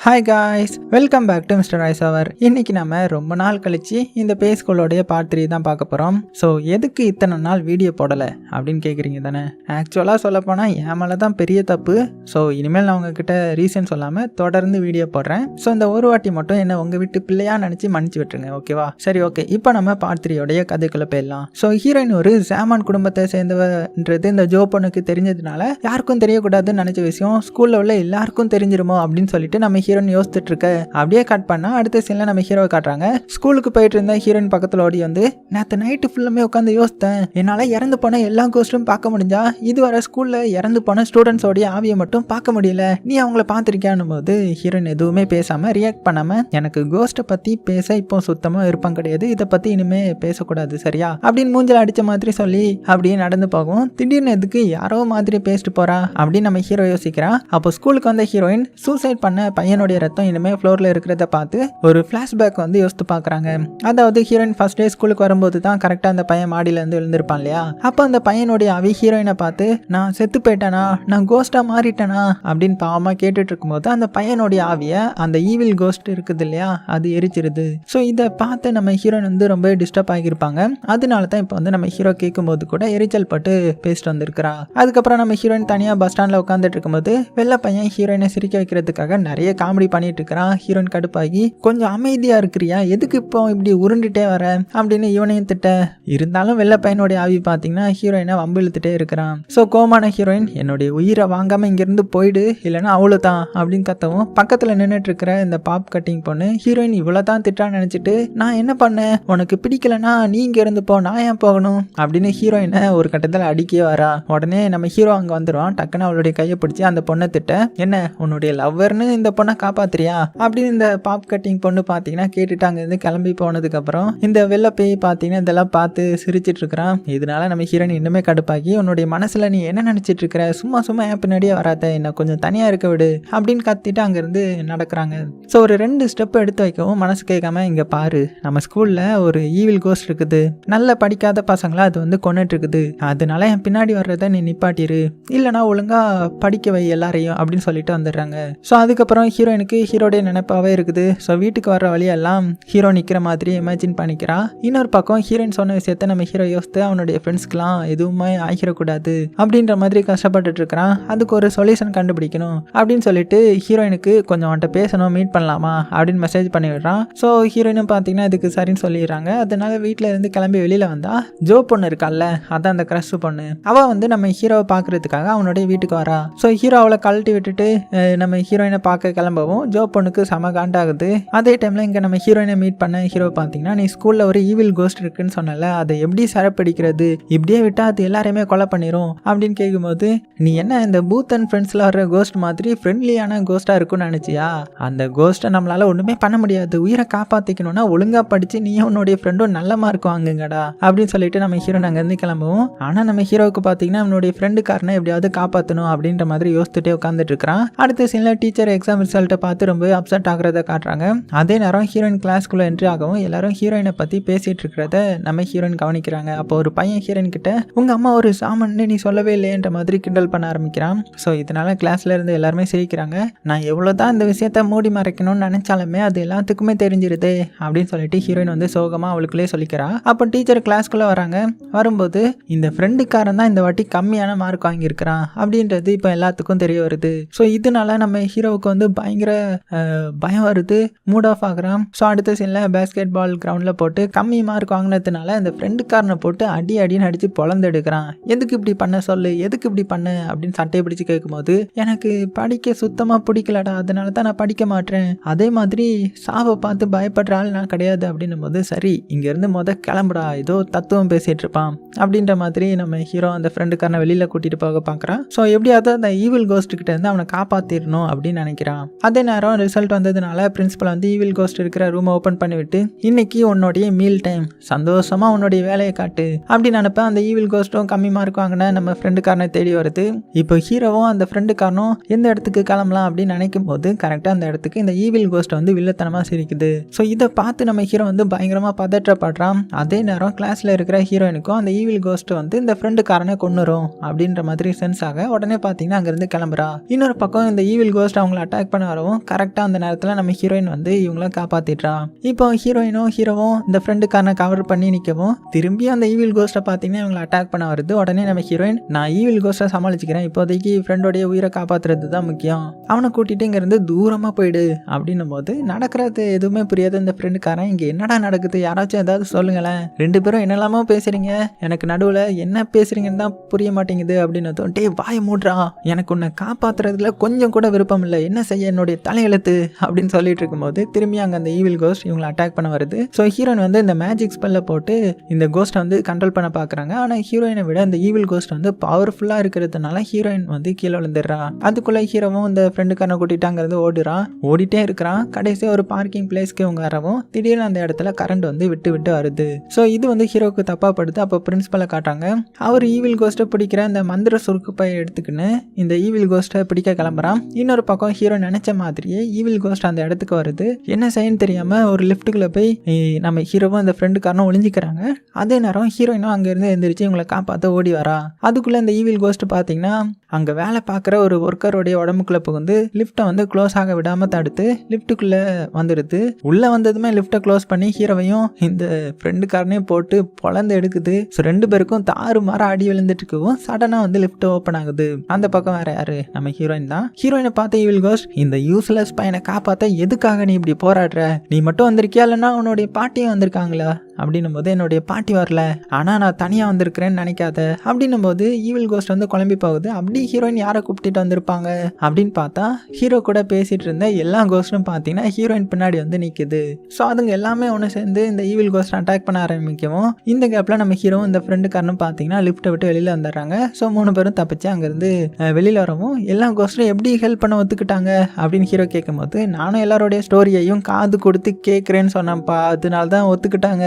Hi guys welcome back to mister ice அவர் இன்னைக்கு நம்ம ரொம்ப நாள் கழிச்சு இந்த பேஸ்கோலோடைய பார்ட் த்ரீ தான் பார்க்க போகிறோம் ஸோ எதுக்கு இத்தனை நாள் வீடியோ போடலை அப்படின்னு கேட்குறீங்க தானே? ஆக்சுவலாக சொல்லப்போனால் என் மேலே தான் பெரிய தப்பு. ஸோ இனிமேல் நான் உங்ககிட்ட ரீசன் சொல்லாமல் தொடர்ந்து வீடியோ போடுறேன். ஸோ இந்த ஒரு வாட்டி மட்டும் என்ன உங்கள் வீட்டு பிள்ளையாக நினச்சி மன்னிச்சு விட்டுருங்க ஓகேவா சரி ஓகே இப்போ நம்ம பார்ட் த்ரீயோடைய கதைக்குள்ளே போயிடலாம். ஸோ ஹீரோயின் ஒரு ஜாமான் குடும்பத்தை சேர்ந்தவன்றது இந்த ஜோ பொண்ணுக்கு தெரிஞ்சதுனால யாருக்கும் தெரியக்கூடாதுன்னு நினச்ச விஷயம் ஸ்கூலில் உள்ள எல்லாருக்கும் தெரிஞ்சிருமோ அப்படின்னு சொல்லிட்டு நம்ம ஹீரோன் யோசிச்சுட்டு இருக்க அப்படியே கட் பண்ணா அடுத்த சீனில் நம்ம ஹீரோவை காட்டுறாங்க. ஸ்கூலுக்கு போயிட்டு இருந்த ஹீரோயின் பக்கத்தில் ஓடி வந்து நேற்று நைட்டு ஃபுல்லுமே உட்காந்து யோசித்தேன். என்னால் இறந்து போன எல்லா கோஸ்ட்டும் பார்க்க முடிஞ்சா? இதுவரை ஸ்கூலில் இறந்து போன ஸ்டூடெண்ட்ஸோடைய ஆவியை மட்டும் பார்க்க முடியல. நீ அவங்கள பார்த்துருக்கியான்னு போது ஹீரோயின் எதுவுமே பேசாமல் ரியாக்ட் பண்ணாமல் எனக்கு கோஸ்ட்டை பற்றி பேச இப்போ சுத்தமாக விருப்பம் கிடையாது. இதை பற்றி இனிமே பேசக்கூடாது சரியா? அப்படின்னு மூஞ்சில் அடித்த மாதிரி சொல்லி அப்படியே நடந்து போகும். திடீர்னு எதுக்கு யாரோ மாதிரி பேசிட்டு போறா அப்படின்னு நம்ம ஹீரோ யோசிக்கிறான் அப்போ ஸ்கூலுக்கு வந்த ஹீரோயின் சூசைட் பண்ண பையன் ஹீரோயினுடைய ரத்தம் இனிமேல் ஃப்ளோரில் இருக்கிறத பார்த்து ஒரு ஃப்ளாஷ்பேக் வந்து யோசித்து பார்க்குறாங்க. அதாவது ஹீரோயின் ஃபர்ஸ்ட் டே ஸ்கூலுக்கு வரும்போது தான் கரெக்டாக அந்த பையன் மாடியிலேருந்து எழுந்திருப்பான் இல்லையா? அப்போ அந்த பையனுடைய அவி ஹீரோயினை பார்த்து நான் செத்து போயிட்டேனா? நான் கோஸ்ட்டாக மாறிட்டேனா? அப்படின்னு பாவமாக கேட்டுட்டு இருக்கும்போது அந்த பையனுடைய ஆவியை அந்த ஈவில் கோஸ்ட் இருக்குது இல்லையா? அது எரிச்சிருது ஸோ இதை பார்த்து நம்ம ஹீரோயின் வந்து ரொம்ப டிஸ்டர்ப் ஆகியிருப்பாங்க. அதனால தான் இப்போ வந்து நம்ம ஹீரோ கேட்கும்போது கூட எரிச்சல் பட்டு பேசிட்டு வந்திருக்கிறா. அதுக்கப்புறம் நம்ம ஹீரோயின் தனியாக பஸ் ஸ்டாண்டில் உட்காந்துட்டு இருக்கும்போது வெள்ளை பையன் ஹீரோயினை சிரிக்க வைக்கிறதுக்காக நிறைய காமெடி பண்ணிட்டு இருக்கிறான் ஹீரோயின் கடுப்பாகி கொஞ்சம் அமைதியாக இருக்கிறியா? எதுக்கு இப்போ இப்படி உருண்டுட்டே வர? அப்படின்னு இவனையும் திட்ட. இருந்தாலும் வெள்ள பையனுடைய ஆவி பார்த்தீங்கன்னா ஹீரோயினை வம்பு இழுத்துட்டே இருக்கிறான். ஸோ கோமான ஹீரோயின் என்னுடைய உயிரை வாங்காமல் இங்கேருந்து போயிடு. இல்லைன்னா அவ்வளோ தான் அப்படின்னு கத்தவும் பக்கத்தில் நின்றுட்டு இருக்கிற இந்த பாப் கட்டிங் பொண்ணு ஹீரோயின் இவ்வளோ தான் திட்டான்னு நினச்சிட்டு நான் என்ன பண்ணேன்? உனக்கு பிடிக்கலனா நீ இங்கே இருந்து போ நான் ஏன் போகணும்? அப்படின்னு ஹீரோயினை ஒரு கட்டத்தில் அடிக்கவே வரா. உடனே நம்ம ஹீரோ அங்கே வந்துடுவான் டக்குன்னு அவளுடைய கையை பிடிச்சி அந்த பொண்ணை திட்ட என்ன உன்னுடைய லவ்வர்னு இந்த பொண்ணை காப்பாத்துறியா? அப்படின்னு இந்த பாப் கட்டிங் பொண்ணு பார்த்தீங்கன்னா கேட்டுட்டு அங்கேருந்து கிளம்பி போனதுக்கப்புறம் இந்த வெள்ளை பேய் பார்த்தீங்கன்னா இதெல்லாம் பார்த்து சிரிச்சிட்டு இருக்கிறான். இதனால நம்ம ஹீரோயின் இன்னுமே கடுப்பாக்கி உன்னுடைய மனசில் நீ என்ன நினச்சிட்டு இருக்கிற? சும்மா சும்மா என் பின்னாடியே வராத என்ன கொஞ்சம் தனியாக இருக்க விடு அப்படின்னு கத்திட்டு அங்கேருந்து நடக்கிறாங்க. ஸோ ஒரு ரெண்டு ஸ்டெப் எடுத்து வைக்கவும் மனசு கேட்காம இங்கே பாரு நம்ம ஸ்கூலில் ஒரு ஈவில் கோஸ்ட் இருக்குது. நல்ல படிக்காத பசங்களை அது வந்து கொண்டுட்டு இருக்குது. அதனால என் பின்னாடி வர்றதை நீ நிப்பாட்டிரு. இல்லைனா ஒழுங்காக படிக்க வை எல்லாரையும் அப்படின்னு சொல்லிட்டு வந்துடுறாங்க. ஸோ அதுக்கப்புறம் ஹீரோ ஹீரோயினுக்கு ஹீரோடைய நினைப்பாகவே இருக்குது. ஸோ வீட்டுக்கு வர வழியெல்லாம் ஹீரோ நிற்கிற மாதிரி இமேஜின் பண்ணிக்கிறா. இன்னொரு பக்கம் ஹீரோயின் சொன்ன விஷயத்த நம்ம ஹீரோ யோசித்து அவனுடைய ஃப்ரெண்ட்ஸ்க்குலாம் எதுவுமே ஆகிடக்கூடாது அப்படின்ற மாதிரி கஷ்டப்பட்டுட்டு இருக்கிறான். அதுக்கு ஒரு சொல்யூஷன் கண்டுபிடிக்கணும் அப்படின்னு சொல்லிட்டு ஹீரோயினுக்கு கொஞ்சம் அவன்கிட்ட பேசணும் மீட் பண்ணலாமா அப்படின்னு மெசேஜ் பண்ணி விடுறான் ஸோ ஹீரோயினும் பார்த்தீங்கன்னா இதுக்கு சரின்னு சொல்லிடுறாங்க. அதனால வீட்டில் இருந்து கிளம்பி வெளியில் வந்தா ஜோ பொண்ணு இருக்கால்ல அதான் அந்த கிரஷ் பொண்ணு. அவள் வந்து நம்ம ஹீரோவை பார்க்கறதுக்காக அவனுடைய வீட்டுக்கு வரா. ஸோ ஹீரோ அவளை கழட்டி விட்டுட்டு நம்ம ஹீரோயினை பார்க்க கிளம்ப ஜோ பொண்ணுக்கு செம காண்டாகுது. அதே டைமில் இங்கே நம்ம ஹீரோயினை மீட் பண்ண ஹீரோ பார்த்தீங்கன்னா நீ ஸ்கூலில் ஒரு ஈவில் கோஸ்ட் இருக்குன்னு சொன்னல அதை எப்படி சரப்பிடிக்கிறது இப்படியே விட்டால் அது எல்லாரையுமே கொலை பண்ணிரும் அப்படின்னு கேட்கும்போது நீ என்ன இந்த பூத் அண்ட் ஃப்ரெண்ட்ஸில் வர கோஸ்ட் மாதிரி ஃப்ரெண்ட்லியான கோஸ்ட்டாக இருக்கும்னு நினச்சியா? அந்த கோஸ்ட்டை நம்மளால் ஒன்றுமே பண்ண முடியாது. உயிரை காப்பாற்றிக்கணும்னா ஒழுங்காக படித்து நீயும் உன்னுடைய ஃப்ரெண்டும் நல்ல மார்க் வாங்குங்கடா அப்படின்னு சொல்லிட்டு நம்ம ஹீரோ அங்கேருந்து கிளம்புவோம். ஆனால் நம்ம ஹீரோவுக்கு பார்த்தீங்கன்னா அவனுடைய ஃப்ரெண்டுக்காரனை எப்படியாவது காப்பாற்றணும் அப்படின்ற மாதிரி யோசித்துட்டே உட்காந்துட்டு இருக்கிறான். அடுத்த சீனில் டீச்சர் எக்ஸாம் ரிசல்ட் ரிசல்ட்டை பார்த்து ரொம்ப அப்செட் ஆகுறத காட்டுறாங்க. அதே நேரம் ஹீரோயின் கிளாஸ்க்குள்ளே என்ட்ரி ஆகவும் எல்லாரும் ஹீரோயினை பற்றி பேசிகிட்டு இருக்கிறத நம்ம ஹீரோயின் கவனிக்கிறாங்க. அப்போ ஒரு பையன் ஹீரோயின் கிட்ட உங்கள் அம்மா ஒரு சாமன்னு நீ சொல்லவே இல்லையன்ற மாதிரி கிண்டல் பண்ண ஆரம்பிக்கிறான். ஸோ இதனால கிளாஸில் இருந்து எல்லாருமே சிரிக்கிறாங்க. நான் எவ்வளோ தான் இந்த விஷயத்த மூடி மறைக்கணும்னு நினச்சாலுமே அது எல்லாத்துக்குமே தெரிஞ்சிருது அப்படின்னு சொல்லிட்டு ஹீரோயின் வந்து சோகமாக அவளுக்குள்ளே சொல்லிக்கிறா. அப்போ டீச்சர் கிளாஸ்க்குள்ளே வராங்க. வரும்போது இந்த ஃப்ரெண்டுக்காரன் தான் இந்த வாட்டி கம்மியான மார்க் வாங்கியிருக்கிறான் அப்படின்றது இப்போ எல்லாத்துக்கும் தெரிய வருது. ஸோ இதனால நம்ம ஹீரோவுக்கு வந்து பய பயங்கர பயம் வருது. மூட் ஆஃப் ஆகிறான். ஸோ அடுத்த சீனில் பேஸ்கெட் பால் கிரவுண்டில் போட்டு கம்மி மார்க் வாங்கினதுனால அந்த ஃப்ரெண்டுக்காரனை போட்டு அடி அடின்னு அடித்து பொழந்தெடுக்கிறான் எதுக்கு இப்படி பண்ண சொல்லு? எதுக்கு இப்படி பண்ண? அப்படின்னு சட்டையை பிடிச்சி கேட்கும்போது எனக்கு படிக்க சுத்தமாக பிடிக்கலடா. அதனால தான் நான் படிக்க மாட்டேன் அதே மாதிரி சாவை பார்த்து பயப்படுற ஆள் நான் கிடையாது. அப்படின்னும் போது சரி இங்கேருந்து முத கிளம்புடா. ஏதோ தத்துவம் பேசிகிட்டு இருப்பான். அப்படின்ற மாதிரி நம்ம ஹீரோ அந்த ஃப்ரெண்டுக்காரனை வெளியில் கூட்டிகிட்டு போக பார்க்குறான். ஸோ எப்படியாவது அந்த ஈவில் கோஸ்ட்டுக்கிட்ட இருந்து அவனை காப்பாற்றிடணும் அப்படின்னு நினைக்கிறான். அதே நேரம் ரிசல்ட் வந்ததுனால பிரின்ஸிபல் வந்து ஈவில் கோஸ்ட் இருக்கிற ரூமை ஓப்பன் பண்ணிவிட்டு இன்னைக்கு உன்னுடைய மீல் டைம் சந்தோஷமாக உன்னுடைய வேலையை காட்டு. அப்படின்னு நினைப்பேன். அந்த ஈவில் கோஸ்ட்டும் கம்மி மார்க் வாங்கின நம்ம ஃப்ரெண்டுக்காரனை தேடி வருது. இப்போ ஹீரோவும் அந்த ஃப்ரெண்டுக்காரனும் எந்த இடத்துக்கு கிளம்பலாம் அப்படின்னு நினைக்கும் போது கரெக்டாக அந்த இடத்துக்கு இந்த ஈவில் கோஸ்ட் வந்து வில்லத்தனமாக சிரிக்குது. ஸோ இதை பார்த்து நம்ம ஹீரோ வந்து பயங்கரமாக பதற்றப்படுறான். அதே நேரம் கிளாஸில் இருக்கிற ஹீரோயினுக்கும் அந்த ஈவில் கோஸ்ட் வந்து இந்த ஃப்ரெண்டுக்காரனை கொண்டுரும் அப்படின்ற மாதிரி சென்ஸ் ஆக உடனே பார்த்தீங்கன்னா அங்கேருந்து கிளம்புறா. இன்னொரு பக்கம் இந்த ஈவில் கோஸ்ட் அவங்கள அட்டாக் பண்ண வரவும் கரெக்டாக அந்த நேரத்தில் நம்ம ஹீரோயின் வந்து இவங்கள காப்பாற்றிடுறான் இப்போ ஹீரோயினும் ஹீரோவும் இந்த ஃப்ரெண்டுக்காரனை கவர் பண்ணி நிற்கவும் திரும்பியும் அந்த ஈவில் கோஸ்ட்டை பார்த்தீங்கன்னா இவங்களை அட்டாக் பண்ண வருது. உடனே நம்ம ஹீரோயின் நான் ஈவில் கோஸ்ட்டை சமாளிச்சுக்கிறேன். இப்போதைக்கு ஃப்ரெண்டோடைய உயிரை காப்பாற்றுறது தான் முக்கியம். அவனை கூட்டிகிட்டு இங்கேருந்து தூரமாக போயிடு. அப்படின்னும் போது நடக்கிறது எதுவுமே புரியாது. இந்த ஃப்ரெண்டுக்காரன் இங்கே என்னடா நடக்குது? யாராச்சும் ஏதாவது சொல்லுங்களேன். ரெண்டு பேரும் என்னெல்லாமோ பேசுறீங்க. எனக்கு நடுவில் என்ன பேசுறீங்கன்னு தான் புரிய மாட்டேங்குது. அப்படின்னு டே வாய மூடுறா. எனக்கு உன்னை காப்பாற்றுறதுல கொஞ்சம் கூட விருப்பம் இல்லை. என்ன செய்ய என்னுடைய தலையெழுத்து அப்படின்னு சொல்லிட்டு இருக்கும்போது திரும்பி அங்கே அந்த ஈவில் கோஸ்ட் இவங்களை அட்டாக் பண்ண வருது. ஸோ ஹீரோயின் வந்து இந்த மேஜிக் ஸ்பெல்ல போட்டு இந்த கோஸ்ட்டை வந்து கண்ட்ரோல் பண்ண பார்க்குறாங்க ஆனால் ஹீரோயினை விட இந்த ஈவில் கோஸ்ட் வந்து பவர்ஃபுல்லாக இருக்கிறதுனால ஹீரோயின் வந்து கீழே விழுந்துடுறா. அதுக்குள்ளே ஹீரோவும் இந்த ஃப்ரெண்டுக்காரனை கூட்டிட்டாங்கிறது ஓடுறான் ஓடிட்டே இருக்கிறான். கடைசியாக ஒரு பார்க்கிங் பிளேஸ்க்கு இவங்க வரவும் திடீர்னு அந்த இடத்துல கரண்ட் வந்து விட்டு விட்டு வருது. ஸோ இது வந்து ஹீரோவுக்கு தப்பாக படுது. அப்போ பிரின்ஸ்பலை காட்டுறாங்க. அவர் ஈவில் கோஸ்ட்டை பிடிக்கிற அந்த மந்திர சுருக்கு பையை எடுத்துக்கின்னு இந்த ஈவில் கோஸ்ட்டை பிடிக்க கிளம்புறான். இன்னொரு பக்கம் ஹீரோ நினைச்ச மாதிரியே ஈவில் கோஸ்ட் அந்த இடத்துக்கு வருது. என்ன செய்யன்னு தெரியாமல் ஒரு லிஃப்ட்டுக்குள்ளே போய் நம்ம ஹீரோவும் அந்த ஃப்ரெண்டுக்காரனும் ஒளிஞ்சிக்கிறாங்க. அதே நேரம் ஹீரோயினும் அங்கேருந்து எந்திரிச்சு இவங்களை காப்பாற்ற ஓடி வரா. அதுக்குள்ளே இந்த ஈவில் கோஸ்ட் பார்த்தீங்கன்னா அங்கே வேலை பார்க்குற ஒரு ஒர்க்கருடைய உடம்புக்குள்ளே புகுந்து லிஃப்ட்டை வந்து க்ளோஸ் ஆக விடாமல் தடுத்து லிஃப்ட்டுக்குள்ளே வந்துடுது உள்ளே வந்ததுமே லிஃப்ட்டை க்ளோஸ் பண்ணி ஹீரோவையும் இந்த ஃப்ரெண்டுக்காரனையும் போட்டு பொழந்து எடுக்குது. ஸோ ரெண்டு பேருக்கும் தாறு மாற அடி விழுந்துட்டு இருக்கவும் சடனாக வந்து லிஃப்ட் ஓப்பன் ஆகுது. அந்த பக்கம் வேற யாரு? நம்ம ஹீரோயின் தான். ஹீரோயினை பார்த்த ஈவில் கோஸ்ட் இந்த யூஸ்லெஸ் பையனை காப்பாற்ற எதுக்காக நீ இப்படி போராடுற? நீ மட்டும் வந்திருக்கியா இல்லைன்னா உன்னுடைய பாட்டியும் வந்திருக்காங்களா? அப்படின்னும் போது என்னுடைய பாட்டி வரல. ஆனால் நான் தனியாக வந்திருக்கிறேன்னு நினைக்காத. அப்படின்னும் போது ஈவில் கோஸ்ட் வந்து குழம்பி போகுது. அப்படி ஹீரோயின் யாரை கூப்பிட்டுட்டு வந்திருப்பாங்க? அப்படின்னு பார்த்தா ஹீரோ கூட பேசிட்டு இருந்த எல்லா கோஸ்ட்டும் பார்த்தீங்கன்னா ஹீரோயின் பின்னாடி வந்து நிற்குது ஸோ அதுங்க எல்லாமே ஒன்று சேர்ந்து இந்த ஈவில் கோஸ்ட் அட்டாக் பண்ண ஆரம்பிக்கவும் இந்த கேப்பில் நம்ம ஹீரோவும் இந்த ஃப்ரெண்டுக்காரனும் பார்த்தீங்கன்னா லிஃப்ட்டை விட்டு வெளியில் வந்துடுறாங்க. ஸோ மூணு பேரும் தப்பிச்சு அங்கேருந்து வெளியில் வரவும் எல்லா கோஸ்ட்டும் எப்படி ஹெல்ப் பண்ண ஒத்துக்கிட்டாங்க? அப்படின்னு ஹீரோ கேட்கும்போது நானும் எல்லாரோடைய ஸ்டோரியையும் காது கொடுத்து கேட்குறேன்னு சொன்னேன்ப்பா. அதனால தான் ஒத்துக்கிட்டாங்க.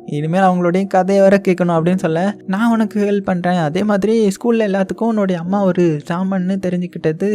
இனிமேல் அவங்களுடைய கதையை வர கேட்கணும் அப்படின்னு சொல்ல நான் உனக்கு ஹெல்ப் பண்ணுறேன் அதே மாதிரி ஸ்கூலில் எல்லாத்துக்கும் உன்னுடைய அம்மா ஒரு சாமான்னு தெரிஞ்சுக்கிட்டது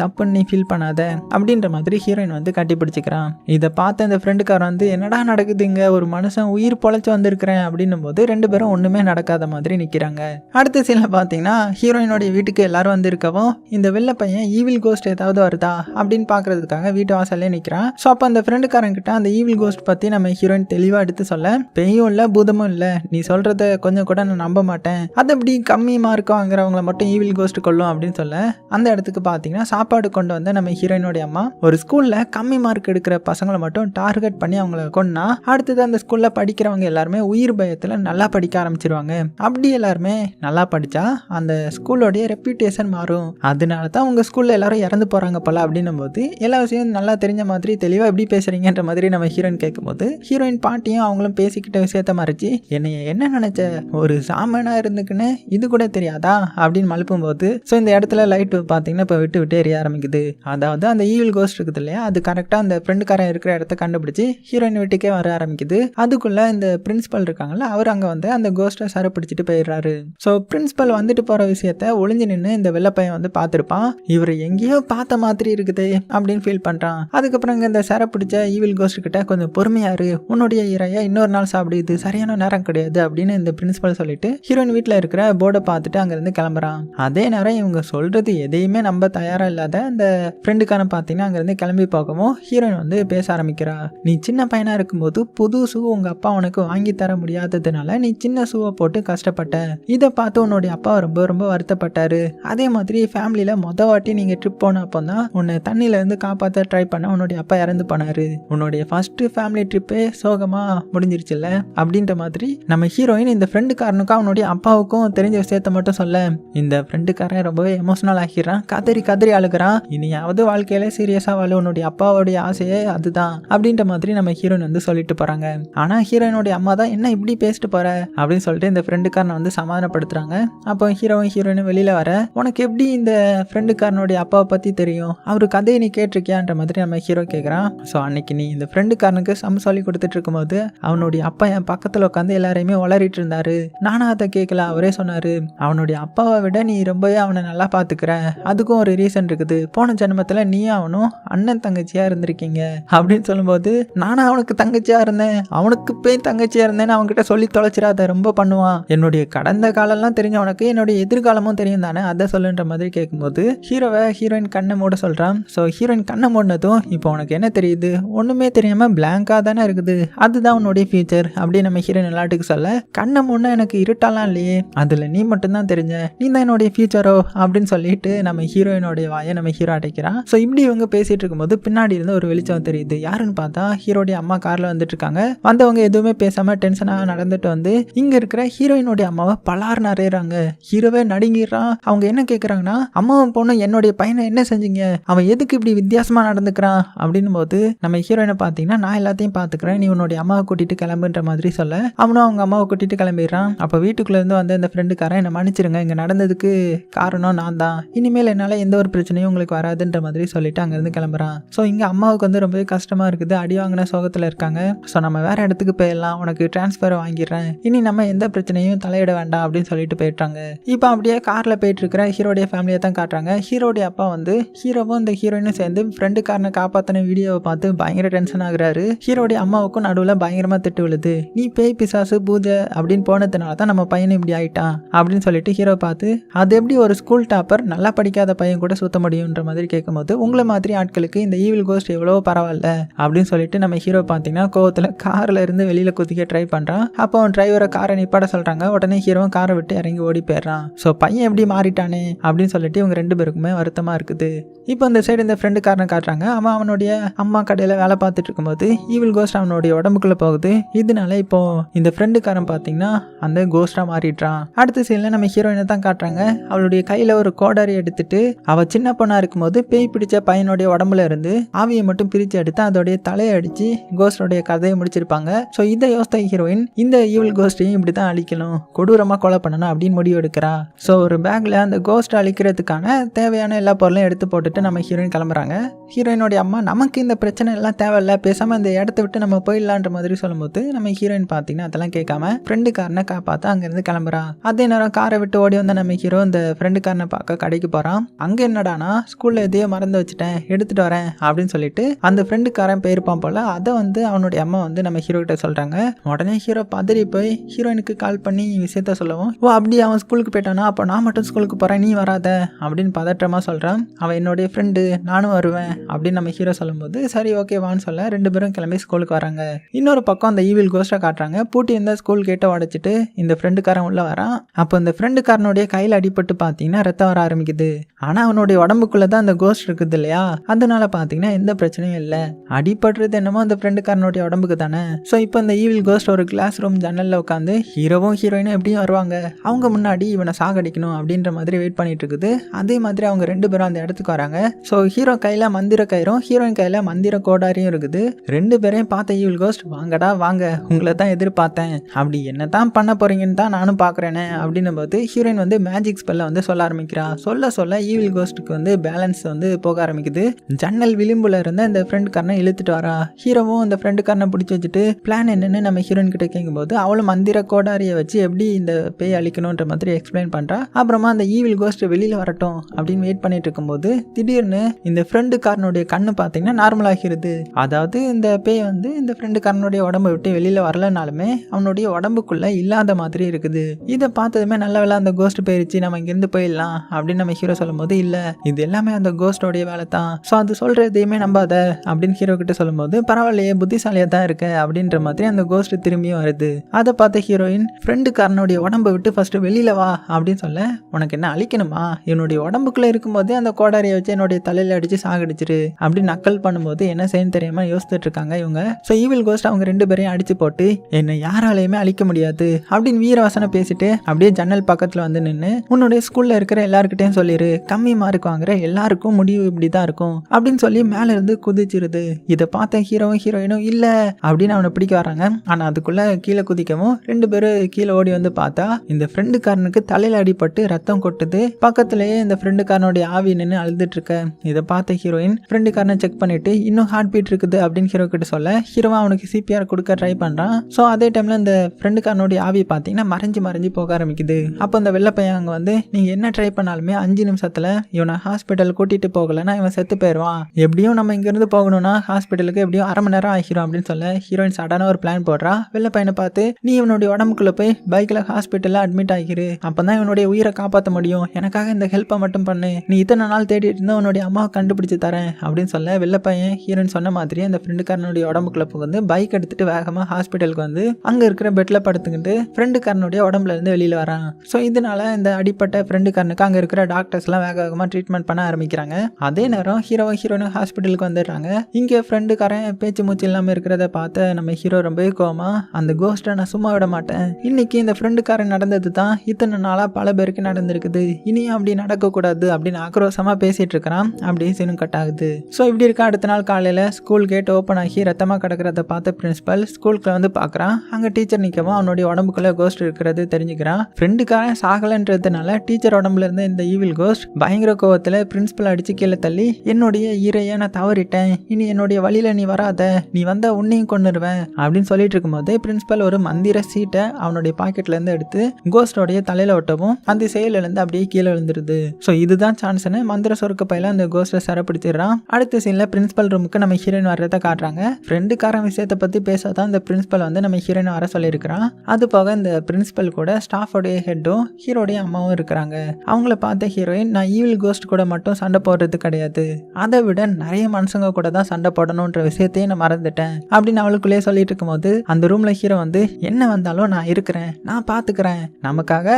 தப்புன்னு நீ ஃபீல் பண்ணாத அப்படின்ற மாதிரி ஹீரோயின் வந்து கட்டி பிடிச்சிக்கிறான் இதை பார்த்த இந்த ஃப்ரெண்டுக்காரன் வந்து என்னடா நடக்குதுங்க? ஒரு மனுஷன் உயிர் பொழைச்சி வந்திருக்கிறேன். அப்படின்னும் போது ரெண்டு பேரும் ஒன்றுமே நடக்காத மாதிரி நிற்கிறாங்க அடுத்த சீனில் பார்த்தீங்கன்னா ஹீரோயினுடைய வீட்டுக்கு எல்லாரும் வந்திருக்கவும் இந்த வெள்ளை பையன் ஈவில் கோஸ்ட் ஏதாவது வருதா? அப்படின்னு பார்க்கறதுக்காக வீட்டு வாசல்லே நிற்கிறான் ஸோ அப்போ அந்த ஃப்ரெண்டுக்காரன் கிட்ட அந்த ஈவில் கோஸ்ட் பற்றி நம்ம ஹீரோயின் தெளிவாக எடுத்து சொல்ல பேயும் இல்லை பூதமும் இல்லை. நீ சொல்கிறத கொஞ்சம் கூட நான் நம்ப மாட்டேன். அது எப்படி கம்மி மார்க் வாங்குறவங்கள மட்டும் ஈவில் கோஸ்ட் கொள்ளும் அப்படின்னு சொல்ல அந்த இடத்துக்கு பார்த்தீங்கன்னா சாப்பாடு கொண்டு வந்த நம்ம ஹீரோயினுடைய அம்மா ஒரு ஸ்கூலில் கம்மி மார்க் எடுக்கிற பசங்களை மட்டும் டார்கெட் பண்ணி அவங்கள கொண்டா அடுத்தது அந்த ஸ்கூலில் படிக்கிறவங்க எல்லாருமே உயிர் பயத்தில் நல்லா படிக்க ஆரம்பிச்சிருவாங்க. அப்படி எல்லாருமே நல்லா படித்தா அந்த ஸ்கூலோடைய ரெப்யூட்டேஷன் மாறும். அதனால தான் உங்கள் ஸ்கூலில் எல்லாரும் இறந்து போகிறாங்க போல அப்படின்னும் போது எல்லா விஷயம் நல்லா தெரிஞ்ச மாதிரி தெளிவாக எப்படி பேசுகிறீங்கன்ற மாதிரி நம்ம ஹீரோயின் கேட்கும்போது ஹீரோயின் பாட்டியும் அவங்களும் பேசிக்கிட்டு விஷயத்த மறைச்சு என்னைய என்ன நினச்ச? ஒரு சாமானாக இருந்துக்குன்னு? இது கூட தெரியாதா? அப்படின்னு மழுப்பும் போது ஸோ இந்த இடத்துல லைட் பார்த்தீங்கன்னா இப்போ விட்டு விட்டு எரிய ஆரம்பிக்குது. அதாவது அந்த ஈவில் கோஸ்ட் இருக்குது இல்லையா? அது கரெக்டாக அந்த ஃப்ரெண்டுக்காரன் இருக்கிற இடத்த கண்டுபிடிச்சி ஹீரோயின் வீட்டுக்கே வர ஆரம்பிக்குது. அதுக்குள்ளே இந்த பிரின்சிபல் இருக்காங்கல்ல அவர் அங்கே வந்து அந்த கோஸ்ட்டை சர பிடிச்சிட்டு போயிடுறாரு. ஸோ பிரின்சிபல் வந்துட்டு போகிற விஷயத்த ஒளிஞ்சு நின்று இந்த வெள்ளப்பையன் வந்து பார்த்துருப்பான் இவர் எங்கேயோ பார்த்த மாதிரி இருக்குது அப்படின்னு ஃபீல் பண்ணுறான் அதுக்கப்புறம் இங்கே இந்த சர பிடிச்ச ஈவில் கோஸ்ட் கிட்ட கொஞ்சம் பொறுமையாரு உன்னுடைய இறைய இன்னொரு நாள் அப்படி இது சரியான நேரம் கிடையாது அப்படின்னு இந்த பிரின்சிபல் சொல்லிட்டு ஹீரோயின் வீட்டில் இருக்கிற போர்டை பார்த்துட்டு அங்கேருந்து கிளம்புறான். அதே நேரம் இவங்க சொல்கிறது எதையுமே நம்ம தயாராக இல்லாத அந்த ஃப்ரெண்டுக்கான பார்த்தீங்கன்னா அங்கேருந்து கிளம்பி போகவும் ஹீரோயின் வந்து பேச ஆரம்பிக்கிறா. நீ சின்ன பையனாக இருக்கும்போது புது ஷூ உங்கள் அப்பா உனக்கு வாங்கி தர முடியாததுனால நீ சின்ன ஷூவை போட்டு கஷ்டப்பட்ட. இதை பார்த்து உன்னுடைய அப்பா ரொம்ப ரொம்ப வருத்தப்பட்டாரு. அதே மாதிரி ஃபேமிலியில் மொத வாட்டி நீங்கள் ட்ரிப் போன அப்போ தான் உன்னை தண்ணியிலேருந்து காப்பாற்ற ட்ரை பண்ண உன்னுடைய அப்பா இறந்து போனாரு. உன்னுடைய ஃபஸ்ட்டு ஃபேமிலி ட்ரிப்பே சோகமாக முடிஞ்சிருச்சுல்ல? அப்படின்ற மாதிரி நம்ம ஹீரோயின் இந்த ஃப்ரெண்டுக்காரனுக்கும் அவனுடைய அப்பாவுக்கும் தெரிஞ்ச விஷயத்த மட்டும் சொல்ல இந்த ஃப்ரெண்டுக்காரன் ரொம்பவே எமோஷனல் ஆகிடுறான் கதறி கதறி அழுகிறான். இனியாவது வாழ்க்கையில சீரியஸாக வாழ உன்னுடைய அப்பாவுடைய ஆசையே அதுதான் அப்படின்ற மாதிரி நம்ம ஹீரோயின் வந்து சொல்லிட்டு போகிறாங்க ஆனால் ஹீரோயினுடைய அம்மா தான் என்ன இப்படி பேசிட்டு போற? அப்படின்னு சொல்லிட்டு இந்த ஃப்ரெண்டுக்காரனை வந்து சமாதானப்படுத்துறாங்க. அப்போ ஹீரோவும் ஹீரோயினும் வெளியில் வர உனக்கு எப்படி இந்த ஃப்ரெண்டுக்காரனுடைய அப்பாவை பற்றி தெரியும்? அவர் கதையை நீ கேட்டிருக்கியான்ற மாதிரி நம்ம ஹீரோ கேட்குறான் ஸோ அன்னைக்கு நீ இந்த ஃப்ரெண்டுக்காரனுக்கு சம் சொல்லி கொடுத்துட்டு இருக்கும்போது அவனுடைய அப்பா என் பக்கத்தில் உட்காந்து எல்லாரையுமே வளரிட்டு இருந்தாரு நானும் அதை கேட்கல அவரே சொன்னார் அவனுடைய அப்பாவை விட நீ ரொம்பவே அவனை நல்லா பார்த்துக்கிற அதுக்கும் ஒரு ரீசன் இருக்குது. போன ஜென்மத்தில் நீ அவனும் அண்ணன் தங்கச்சியாக இருந்திருக்கீங்க. அப்படின்னு சொல்லும்போது நானும் அவனுக்கு தங்கச்சியாக இருந்தேன். அவனுக்கு போய் தங்கச்சியாக இருந்தேன்னு அவன்கிட்ட சொல்லி தொலைச்சிடாத ரொம்ப பண்ணுவான். என்னுடைய கடந்த காலம்லாம் தெரிஞ்சவனுக்கு என்னுடைய எதிர்காலமும் தெரியும் தானே? அதை சொல்லுன்ற மாதிரி கேட்கும்போது ஹீரோவை ஹீரோயின் கண்ணை மூட சொல்கிறான் ஸோ ஹீரோயின் கண்ணை மூடினதும் இப்போ உனக்கு என்ன தெரியுது? ஒன்றுமே தெரியாமல் பிளாங்காக தானே இருக்குது. அதுதான் உன்னுடைய ஃபியூச்சர் அப்படின்னு நம்ம ஹீரோயின் எல்லாத்துக்கு சொல்ல கண்ணை முன்னே எனக்கு இருட்டாலாம் இல்லையே. அதில் நீ மட்டும்தான் தெரிஞ்ச. நீ தான் என்னுடைய ஃபியூச்சரோ அப்படின்னு சொல்லிட்டு நம்ம ஹீரோயினோடைய வாயை நம்ம ஹீரோ அடைக்கிறான் ஸோ இப்படி இவங்க பேசிட்டு இருக்கும்போது பின்னாடி இருந்து ஒரு வெளிச்சம் தெரியுது. யாருன்னு பார்த்தா ஹீரோடைய அம்மா காரில் வந்துட்டு இருக்காங்க. வந்தவங்க எதுவுமே பேசாமல் டென்ஷனாக நடந்துட்டு வந்து இங்கே இருக்கிற ஹீரோயினுடைய அம்மாவை பலார் நிறையிறாங்க ஹீரோவே நடுங்கிடுறான் அவங்க என்ன கேட்குறாங்கன்னா அம்மாவும் பொண்ணு என்னுடைய பையனை என்ன செஞ்சீங்க? அவன் எதுக்கு இப்படி வித்தியாசமாக நடந்துக்கிறான்? அப்படின்னும் போது நம்ம ஹீரோயினை பார்த்தீங்கன்னா நான் எல்லாத்தையும் பார்த்துக்கிறேன். நீ உன்னுடைய அம்மாவை கூட்டிகிட்டு கிளம்புன்ற மாதிரி சொல்ல. அவனும் அவங்க அம்மாவை கூட்டிட்டு கிளம்பிடுறான். அப்போ வீட்டுக்குள்ள இருந்து வந்து அந்த ஃப்ரெண்டுக்காரன் என்னை மன்னிச்சிருங்க இங்கே நடந்ததுக்கு காரணம் நான் தான் இனிமேல் என்னால் எந்த ஒரு பிரச்சனையும் உங்களுக்கு வராதுன்ற மாதிரி சொல்லிட்டு அங்கேருந்து கிளம்புறான். ஸோ இங்கே அம்மாவுக்கு வந்து ரொம்பவே கஷ்டமாக இருக்குது. அடி வாங்கின சோகத்தில் இருக்காங்க. ஸோ நம்ம வேற இடத்துக்கு போயிடலாம். உனக்கு டிரான்ஸ்ஃபர் வாங்கிடுறேன். இனி நம்ம எந்த பிரச்சனையும் தலையிட வேண்டாம் அப்படின்னு சொல்லிட்டு போயிட்டாங்க இப்போ அப்படியே காரில் போயிட்டு இருக்கிற ஹீரோடைய ஃபேமிலியை தான் காட்டுறாங்க. ஹீரோடைய அப்பா வந்து ஹீரோவும் இந்த ஹீரோயினும் சேர்ந்து ஃப்ரெண்டுக்காரனை காப்பாற்றின வீடியோவை பார்த்து பயங்கர டென்ஷன் ஆகுறாரு. ஹீரோடைய அம்மாவுக்கும் நடுவில் பயங்கரமாக திட்டு விழுது. நீ பேய் பிசாசு பூஜை அப்படின்னு போனதுனால தான் நம்ம பையன் இப்படி ஆயிட்டான் அப்படின்னு சொல்லிட்டு ஹீரோ பார்த்து அது எப்படி ஒரு ஸ்கூல் டாப்பர் நல்லா படிக்காத பையன் கூட சுத்த முடியுன்ற மாதிரி கேட்கும்போது உங்களை மாதிரி ஆட்களுக்கு இந்த ஈவில் கோஸ்ட் எவ்வளோ பரவாயில்ல? அப்படின்னு சொல்லிட்டு நம்ம ஹீரோ பார்த்தீங்கன்னா கோவத்தில் காரில் இருந்து வெளியில் குதிக்க ட்ரை பண்ணுறான் அப்போ அவன் டிரைவரை காரை நிப்பாட சொல்கிறாங்க உடனே ஹீரோவும் காரை விட்டு இறங்கி ஓடி போயிடுறான். ஸோ பையன் எப்படி மாறிட்டானே? அப்படின்னு சொல்லிட்டு இவங்க ரெண்டு பேருக்குமே வருத்தமாக இருக்குது. இப்போ இந்த சைடு இந்த ஃப்ரெண்டு காரனை காட்டுறாங்க. அவன் அவனுடைய அம்மா கடையில் வேலை பார்த்துட்டு இருக்கும்போது ஈவில் கோஸ்ட் அவனுடைய உடம்புக்குள்ளே போகுது. இதனால இப்போ இந்த ஃப்ரெண்டுக்காரன் பார்த்தீங்கன்னா அந்த கோஸ்டாக மாறிடுறான். அடுத்த சீனில் நம்ம ஹீரோயினை தான் காட்டுறாங்க. அவளுடைய கையில் ஒரு கோடாரி எடுத்துட்டு அவள் சின்ன பொண்ணாக இருக்கும்போது பேய் பிடிச்ச பையனுடைய உடம்புல இருந்து ஆவியை மட்டும் பிரித்து எடுத்து அதோடைய தலையை அடித்து கோஸ்டோடைய கதையை முடிச்சிருப்பாங்க. ஸோ இதை யோசித்த ஹீரோயின் இந்த ஈவில் கோஸ்டையும் இப்படி தான் அழிக்கணும். கொடூரமாக கொலை பண்ணணும் அப்படின்னு முடிவு எடுக்கிறா. ஸோ ஒரு பேக்கில் அந்த கோஸ்ட்டை அழிக்கிறதுக்கான தேவையான எல்லா பொருளையும் எடுத்து போட்டுட்டு நம்ம ஹீரோயின் கிளம்புறாங்க. ஹீரோயினுடைய அம்மா நமக்கு இந்த பிரச்சனை எல்லாம் தேவையில்ல. பேசாமல் இந்த இடத்த விட்டு நம்ம போயிடலான்ற மாதிரி சொல்லும்போது நம்ம ஹீரோயின் பார்த்தீங்கன்னா அதெல்லாம் கேட்காம ஃப்ரெண்டுக்காரனை காப்பாற்ற அங்கேருந்து கிளம்புறா. அதே நேரம் காரை விட்டு ஓடி வந்த நம்ம ஹீரோ இந்த ஃப்ரெண்டுக்காரனை பார்க்க கடைக்கு போகிறான் அங்கே என்னடானா ஸ்கூலில் எதையோ மறந்து வச்சுட்டேன் எடுத்துகிட்டு வரேன் அப்படின்னு சொல்லிட்டு அந்த ஃப்ரெண்டுக்காரன் போயிருப்பான் போல் அதை வந்து அவனுடைய அம்மா வந்து நம்ம ஹீரோ கிட்ட சொல்கிறாங்க உடனே ஹீரோ பதறி போய் ஹீரோயினுக்கு கால் பண்ணி விஷயத்த சொல்லவும் ஓ அப்படி அவன் ஸ்கூலுக்கு போயிட்டானா? அப்போ நான் மட்டும் ஸ்கூலுக்கு போகிறேன் நீ வராத அப்படின்னு பதற்றமாக சொல்கிறான் அவன் என்னுடைய ஃப்ரெண்டு நானும் வருவேன் அப்படின்னு நம்ம ஹீரோ சொல்லும்போது சரி ஓகே வான்னு சொல்ல ரெண்டு பேரும் கிளம்பி ஸ்கூலுக்கு வராங்க. இன்னொரு பக்கம் அந்த ஈவில் கோஸ்ட்டாக காட்டுறாங்க. பூட்டி இருந்த ஸ்கூல் கேட்டை உடைச்சிட்டு இந்த ஃப்ரெண்டுக்காரன் உள்ளே வரான். அப்போ இந்த ஃப்ரெண்டுக்காரனுடைய கையில் அடிபட்டு பார்த்தீங்கன்னா ரத்தம் வர ஆரம்பிக்குது. ஆனால் அவனுடைய உடம்புக்குள்ளே தான் அந்த கோஸ்ட் இருக்குது இல்லையா? அதனால பார்த்தீங்கன்னா எந்த பிரச்சனையும் இல்லை. அடிபடுறது என்னமோ அந்த ஃப்ரெண்டுக்காரனுடைய உடம்புக்கு தானே. ஸோ இப்போ இந்த ஈவில் கோஸ்ட் ஒரு கிளாஸ் ரூம் ஜன்னலில் உட்காந்து ஹீரோவும் ஹீரோயினும் எப்படியும் வருவாங்க? அவங்க முன்னாடி இவனை சாகடிக்கணும் அப்படின்ற மாதிரி வெயிட் பண்ணிட்டு இருக்குது. அதே மாதிரி அவங்க ரெண்டு பேரும் அந்த இடத்துக்கு வராங்க. ஸோ ஹீரோ கையில் மந்திர கயிறும் ஹீரோயின் கையில் மந்திர கோடாரியும் இருக்குது. ரெண்டு பேரையும் பார்த்த ஈவில் கோஸ்ட் வாங்கடா வாங்க உங்களை தான் எதிர்பார்த்தேன். அப்படி என்ன தான் பண்ண போறீங்கன்னு தான் நானும் பார்க்குறேனே அப்படின்னும் போது ஹீரோயின் வந்து மேஜிக் ஸ்பெல்ல வந்து சொல்ல ஆரம்பிக்கிறா. சொல்ல சொல்ல ஈவில் கோஸ்ட்டுக்கு வந்து பேலன்ஸ் வந்து போக ஆரம்பிக்குது. ஜன்னல் விளிம்புல இருந்த இந்த ஃப்ரெண்டுக்காரனை இழுத்துட்டு வரா. ஹீரோவும் இந்த ஃப்ரெண்டுக்காரனை பிடிச்சி வச்சுட்டு பிளான் என்னன்னு நம்ம ஹீரோயின் கிட்ட கேட்கும்போது அவளும் மந்திர கோடாரியை வச்சு எப்படி இந்த பேய் அழிக்கணுன்ற மாதிரி எக்ஸ்பிளைன் பண்றா. அப்புறமா அந்த ஈவில் கோஸ்ட் வெளியில் வரட்டும் அப்படின்னு வெயிட் பண்ணிட்டு இருக்கும்போது திடீர்னு இந்த ஃப்ரெண்டுக்காரனுடைய கண்ணு பார்த்தீங்கன்னா நார்மலாகிறது அதாவது இந்த பேய் வந்து இந்த ஃப்ரெண்டுக்காரனுடைய உடம்பை விட்டு வெளியில் வரலனாலுமே அவனுடைய உடம்புக்குள்ள இல்லாத மாதிரி இருக்குது. இதை பார்த்ததுமே நல்ல வேலை அந்த கோஸ்ட் போயிருச்சு நம்ம இங்கேருந்து போயிடலாம் அப்படின்னு நம்ம ஹீரோ சொல்லும்போது இல்லை இது எல்லாமே அந்த கோஸ்டோடைய வேலை தான் ஸோ அது சொல்கிறதையுமே நம்பாத? அப்படின்னு ஹீரோ கிட்ட சொல்லும்போது பரவாயில்லையே புத்திசாலியாக தான் இருக்க. அப்படின்ற மாதிரி அந்த கோஸ்ட் திரும்பியும் வருது. அதை பார்த்த ஹீரோயின் ஃப்ரெண்டுக்காரனுடைய உடம்பை விட்டு ஃபர்ஸ்ட் வெளியில் வா அப்படின்னு சொல்ல உனக்கு என்ன அழிக்கணுமா? என்னுடைய உடம்புக்குள்ள இருக்கும்போதே அந்த கோடாரியை வச்சு என்னுடைய தலையில அடிச்சு சாகடிச்சிரு. அப்படின்னு நக்கல் பண்ணும்போது என்ன செய்யணும் தெரியாமல் யோசிச்சுட்டு இருக்காங்க இவங்க. ஸோ ஈவில் கோஸ்ட் அவங்க ரெண்டு பேரையும் அடிச்சு போட்டு என்னை யாராலையுமே அழிக்க முடியாது அப்படின்னு வீரவாசனை பேசிட்டு அப்படியே ஜன்னல் பக்கத்தில் வந்து நின்று உன்னுடைய ஸ்கூலில் இருக்கிற எல்லாருக்கிட்டையும் சொல்லிடு கம்மி மார்க் வாங்குற எல்லாருக்கும் முடிவு இப்படி தான் இருக்கும் அப்படின்னு சொல்லி மேலே இருந்து குதிச்சிருது. இதை பார்த்த ஹீரோவும் ஹீரோயினும் இல்லை அப்படின்னு அவனை பிடிக்க வராங்க ஆனால் அதுக்குள்ளே கீழே குதிக்கவும் ரெண்டு பேரும் கீழே ஓடி வந்து பார்த்தா இந்த ஃப்ரெண்டுக்காரனுக்கு தலையில் அடிபட்டு ரத்தம் கொட்டுது. பக்கத்துலேயே இந்த ஃப்ரெண்டுக்காரனுடைய ஆவி நின்று அழுதுட்டு இருக்க இதை பார்த்த ஹீரோயின் ஃப்ரெண்டுக்காரனை செக் பண்ணிட்டு இன்னும் ஹார்ட் பீட் இருக்குது அப்படின்னு ஹீரோ கிட்ட சொல்ல ஹீரோவா அவனுக்கு சிபிஆர் கொடுக்க ட்ரை பண்றான். பண்ணுறான் ஸோ அதே டைமில் இந்த ஃப்ரெண்டுக்காரனுடைய ஆவி பார்த்தீங்கன்னா மறைஞ்சு மறைஞ்சு போக ஆரம்பிக்குது. அப்போ அந்த வெள்ளை பையன் அங்கே வந்து நீங்கள் என்ன ட்ரை பண்ணாலுமே அஞ்சு நிமிஷத்தில் இவனை ஹாஸ்பிட்டல் கூட்டிகிட்டு போகலைன்னா இவன் செத்து போயிடுவான். எப்படியும் நம்ம இங்கேருந்து போகணும்னா ஹாஸ்பிட்டலுக்கு எப்படியும் அரை மணி நேரம் ஆகிரும் அப்படின்னு சொல்ல ஹீரோயின் சடான ஒரு பிளான் போடுறா. வெள்ளை பையனை பார்த்து நீ இவனுடைய உடம்புக்குள்ளே போய் பைக்கில் ஹாஸ்பிட்டலில் அட்மிட் ஆகிரு. அப்போ தான் இவனுடைய உயிரை காப்பாற்ற முடியும். எனக்காக இந்த ஹெல்ப்பை மட்டும் பண்ணு. நீ இத்தனை நாள் தேடிட்டு இருந்தால் உன்னுடைய அம்மாவை கண்டுபிடிச்சு தரேன். அப்படின்னு சொல்ல வெள்ளை பையன் ஹீரோயின் சொன்ன மாதிரி அந்த ஃப்ரெண்டுக்காரனுடைய உடம்புக்குள்ள புகுந்து பைக் எடுத்துட்டு வேகமாக ஹாஸ்பிட்டலுக்கு வந்து அங்கே இருக்கிற பெட்டில் படுத்துக்கிட்டு ஃப்ரெண்டுக்காரனுடைய உடம்புல இருந்து வெளியில் வரான் ஸோ இதனால இந்த அடிப்பட்ட ஃப்ரெண்டுக்காரனுக்கு அங்கே இருக்கிற டாக்டர்ஸ்லாம் வேக வேகமாக ட்ரீட்மெண்ட் பண்ண ஆரம்பிக்கிறாங்க. அதே நேரம் ஹீரோ ஹீரோயின் ஹாஸ்பிட்டலுக்கு வந்துடுறாங்க. இங்கே ஃப்ரெண்டுக்காரன் பேச்சு மூச்சு இல்லாமல் இருக்கிறத பார்த்து நம்ம ஹீரோ ரொம்பவே கோமா அந்த கோஸ்ட்டை நான் சும்மா விட மாட்டேன். இன்னைக்கு இந்த ஃப்ரெண்டுக்காரன் நடந்தது தான் இத்தனை நாளாக பல பேருக்கு நடந்திருக்குது. இனியும் அப்படி நடக்கக்கூடாது அப்படின்னு ஆக்ரோஷமாக பேசிட்டு இருக்கிறான். அப்படியே சீனும் கட் ஆகுது. ஸோ இப்படி இருக்க அடுத்த நாள் காலையில் ஸ்கூல் கேட் ஓப்பன் ஆகி ரத்தமாக கிடக்கிறத பார்த்த பிரின்சிபல் ஸ்கூலுக்கு வந்து பார்க்குறான். அங்கே டீச்சர் நிற்கவும் அவனுடைய உடம்புக்குள்ளே கோஸ்ட் இருக்கிறது தெரிஞ்சுக்கிறான். ஃப்ரெண்டுக்காரன் சாகலைன்றதுனால டீச்சர் உடம்புல இருந்த இந்த ஈவில் கோஸ்ட் பயங்கர கோவத்தில் பிரின்ஸிபல் அடித்து கீழே தள்ளி என்னுடைய ஈரையை நான் தவறிட்டேன். இனி என்னுடைய வழியில் நீ வராத. நீ வந்த உன்னையும் கொண்டுருவேன் அப்படின்னு சொல்லிட்டு இருக்கும்போது பிரின்ஸிபல் ஒரு மந்திர சீட்டை அவனுடைய பாக்கெட்லேருந்து எடுத்து கோஸ்டோடைய தலையில் ஒட்டவும் அந்த செயலிலேருந்து அப்படியே கீழே விழுந்துருது. ஸோ இதுதான் சான்ஸ்னு மந்திர சொருக்க பையில அந்த கோஸ்ட்டை சரப்படுத்திடுறான். அடுத்த சீனில் பிரின்ஸிபல் ரூமுக்கு நம்ம ஹீரோயின் வர்றதை காட்டுறாங்க. ஃப்ரெண்டுக்காரன் விஷயத்தை பற்றி பேசாதான் இந்த பிரின்ஸிபல் வந்து நம்ம ஹீரோயின் வர சொல்லியிருக்கிறான். அது போக இந்த பிரின்சிபல் கூட ஸ்டாஃபோடைய ஹெட்டும் ஹீரோடைய அம்மாவும் இருக்கிறாங்க. அவங்கள பார்த்த ஹீரோயின் நான் ஈவில் கோஸ்ட் கூட மட்டும் சண்டை போடுறது கிடையாது. அதை விட நிறைய மனுஷங்க கூட தான் சண்டை போடணுன்ற விஷயத்தையே நான் மறந்துட்டேன். அப்படின்னு அவளுக்குள்ளேயே சொல்லிட்டு இருக்கும்போது அந்த ரூம்ல ஹீரோ வந்து என்ன வந்தாலும் நான் இருக்கிறேன். நான் பார்த்துக்கிறேன் நமக்காக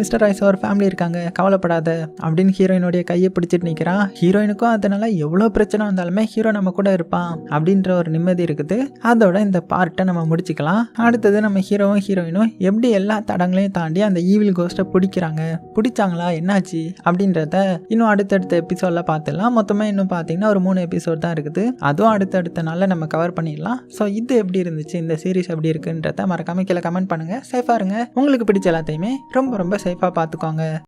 மிஸ்டர் ராய்ஸ் ஒரு ஃபேமிலி இருக்காங்க. கவலைப்படாத. அப்படின்னு ஹீரோயினுடைய கையை பிடிச்சிட்டு நிற்கிறான் ஹீரோயினுக்கும் அதனால எவ்வளோ பிரச்சனை வந்தாலுமே ஹீரோ நம்ம கூட இருப்பான். அப்படின்ற ஒரு நிம்மதி இருக்குது. அதோட இந்த பார்ட்டை நம்ம முடிச்சுக்கலாம். அடுத்தது நம்ம ஹீரோவும் ஹீரோயினும் எப்படி எல்லா தடங்களையும் தாண்டி அந்த ஈவில் கோஸ்ட்டை பிடிக்கிறாங்க? பிடிச்சாங்களா? என்னாச்சு? அப்படின்றத இன்னும் அடுத்தடுத்த எபிசோடில் பார்த்துடலாம் மொத்தமாக இன்னும் பார்த்தீங்கன்னா ஒரு மூணு எபிசோட் தான் இருக்குது. அதுவும் அடுத்தடுத்த நாளில் நம்ம கவர் பண்ணிடலாம். ஸோ இது எப்படி இருந்துச்சு? இந்த சீரிஸ் எப்படி இருக்குன்றத மறக்காம கீழே கமெண்ட் பண்ணுங்கள் சேஃபாக இருங்க. உங்களுக்கு பிடிச்ச எல்லாத்தையுமே ரொம்ப ரொம்ப சேஃபாக பார்த்துக்கோங்க